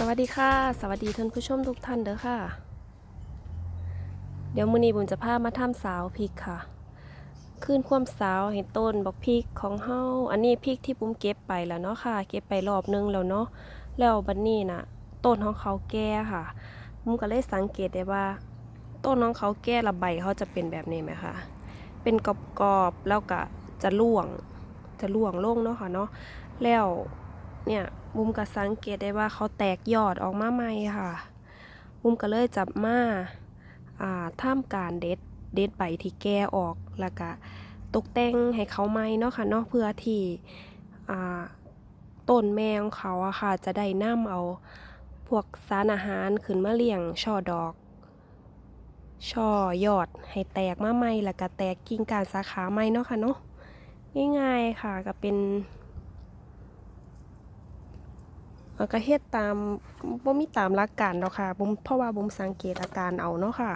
สวัสดีค่ะ สวัสดีท่านผู้ชมทุกท่านเด้อค่ะ เดี๋ยวมื้อนี้บุญจะพามาทำสาวพริกค่ะ ขึ้นความสาวให้ต้นบักพริกของเฮาอันนี้พริกที่ปุ้มเก็บไปแล้วเนาะค่ะ เก็บไปรอบนึงแล้วเนาะแล้วบัดนี้น่ะ ต้นของเขาแก่ค่ะปุ้มก็เลยสังเกตได้ว่า ต้นของเขาแก่ละใบเขาจะเป็นแบบนี้ไหมคะเป็นกรอบๆแล้วก็จะร่วง จะร่วงลงเนาะค่ะเนาะแล้วเนี่ย บุมก็สังเกตได้ว่าเขาแตกยอดออกมาใหม่ค่ะ บุมก็เลยจับมาอ่าท่ามการเด็ดเด็ดใบที่แก่ออกแล้วก็ตกแต่งให้เขาใหม่เนาะค่ะเนาะเพื่อที่อ่าต้นแมงเขาอะค่ะ จะได้นํเอาพวกสารอาหารขึ้นมาเลี้ยงช่อดอก ช่อยอดให้แตกมาใหม่แล้วก็แตกกิ่งก้านสาขาใหม่เนาะค่ะเนาะง่ายๆค่ะก็เป็น เอ่อก็เฮ็ดตามบ่มีตามหลักการดอกค่ะผมเพราะว่าผมสังเกตอาการเอาเนาะค่ะ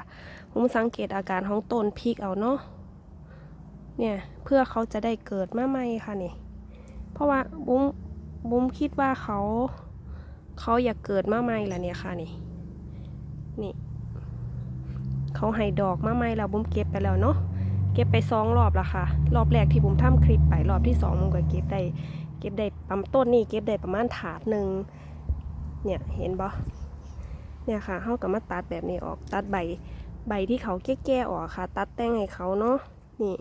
ผมสังเกตอาการของต้นพริกเอาเนาะเนี่ยเพื่อเขาจะได้เกิดมาใหม่ค่ะนี่เพราะว่าบุ้มบุ้มคิดว่าเขา เขาอยากเกิดมาใหม่ละเนี่ยค่ะนี่นี่เขาให้ดอกมาใหม่แล้วบุ้มเก็บไปแล้วเนาะเก็บไปสองรอบละค่ะ รอบแรกที่ผมทำคลิปไปรอบที่สองผมก็เก็บได้ เก็บได้ประมาณต้นนี่เก็บได้ประมาณถาดหนึ่งเนี่ยเห็นบ่เนี่ยค่ะเขากับมาตัดแบบนี้ออกตัดใบใบที่เขาแก่ๆออกค่ะ ตัดแต่งให้เขาเนาะนี่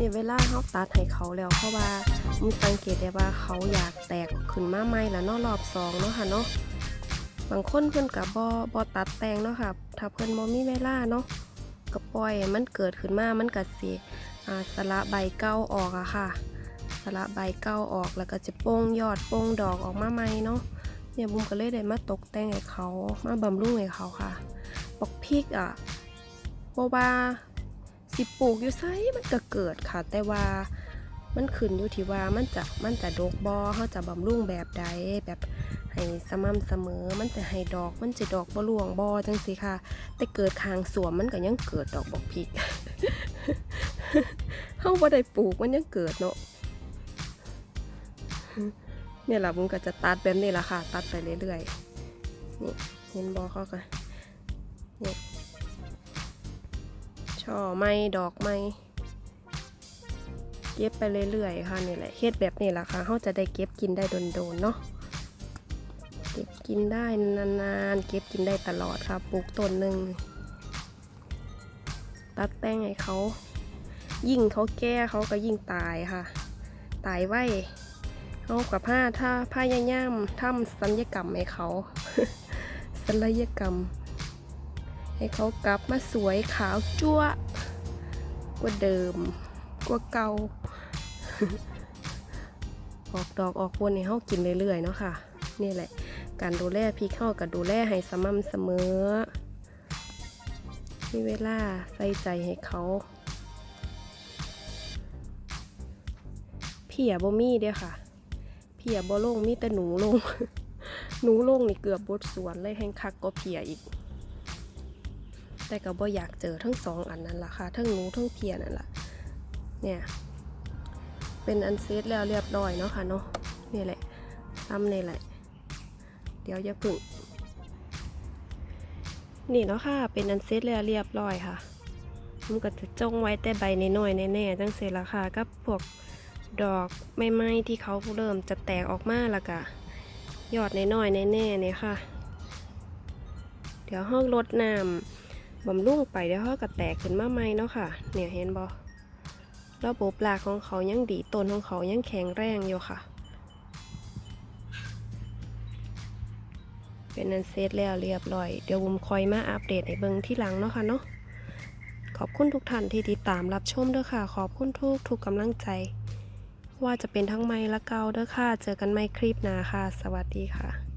เนี่ยเวลาเขาตัดให้เขาแล้วเพราะว่ามีสังเกตได้ว่าเขาอยากแตกขึ้นมาใหม่แล้วเนาะรอบสองเนาะค่ะเนาะบางคนเพิ่อนกับบอบอตัดแต่งเนาะค่ะ ถ้าเพิ่อนบ่มีเวลาเนาะก็ปล่อยมันเกิดขึ้นมา มันก็สิอ่าสละใบเก่าออกอะค่ะ สละใบเก่าออกแล้วก็จะโป้งยอดโป้งดอกออกมาใหม่เนาะเนี่ยบุ้มก็เลยได้มาตกแต่งให้เขา มาบำรุงให้เขาค่ะบักพริกอะเพราะว่า สิปลูกอยู่ไซมันก็เกิดค่ะ แต่ว่ามันขึ้นอยู่ที่ว่ามันจะมันจะดกบอเขาจะบำรุงแบบใดแบบให้สม่ำเสมอ มันจะให้ดอก มันจะดอกบ่หลวงบอจังสิค่ะ แต่เกิดคางสวมมันก็ยังเกิดดอกบอกพริกเฮาบ่ได้ปลูกมันยังเกิดเนาะเนี่ยล่ะบุ้งก็จะตัดแบบนี้ล่ะค่ะ ตัดไปเรื่อยๆนี่เห็นบอเขากันนี่ ช่อไม้ดอกไม้เก็บไปเรื่อยๆค่ะนี่แหละเฮ็ดแบบนี้แหละค่ะเขาจะได้เก็บกินได้โดนๆเนาะเก็บกินได้นานๆเก็บกินได้ตลอดค่ะปลูกต้นหนึ่งตัดแต่งให้เขายิ่งเขาแก่เขาก็ยิ่งตายค่ะ ตายไวเขากับผ้าถ้าผ้าย่ามทำสัญญกรรมให้เขาศัลยกรรม ให้เขากลับมาสวยขาวจั่วกว่าเดิมกว่าเก่าออกดอกออกผลให้เขากินเรื่อยๆเนาะค่ะ นี่แหละ การดูแลพริกเข้ากับดูแลให้สม่ำเสมอ มีเวลาใส่ใจให้เขาเพียบ่มีเด้อค่ะ เพียบ่ลงมีแต่หนูลง หนูลงนี่เกือบบดสวนเลยแห่งคักก็เพียอีก แต่ก็บ่อยากเจอทั้งสองอันนั้นล่ะค่ะ ทั้งหนูทั้งเพียนั่นล่ะเนี่ยเป็นอันเซตแล้วเรียบร้อยเนาะค่ะเนาะนี่แหละซ้ำนี่แหละ เดี๋ยวจะพึ่งนี่เนาะค่ะ เป็นอันเซตแล้วเรียบร้อยค่ะผมก็จะจงไว้แต่ใบนน้อยแน่ๆจังเสร็จละค่ะกับพวกดอกไม้ไม้ที่เขาเริ่มจะแตกออกมาแล้วก็ยอดน้อยๆแน่ๆเนี่ยค่ะ เดี๋ยวห้องลดน้ำ บำรุงไปเดี๋ยวเขาก็แตกขึ้นมาใหม่เนาะค่ะ เนี่ยเห็นบ่ระบบรากของเขายังดีต้นของเขายังแข็งแรงอยู่ค่ะ เป็นนันเซตแล้วเรียบร้อย เดี๋ยวบุมคอยมาอัปเดตให้เบิงที่หลังเนาะค่ะเนาะขอบคุณทุกท่านที่ติดตามรับชมเด้อค่ะ ขอบคุณทุกทุกกำลังใจ ว่าจะเป็นทั้งไม่และเกาเด้อค่ะ เจอกันใหม่คลิปหน้าค่ะ สวัสดีค่ะ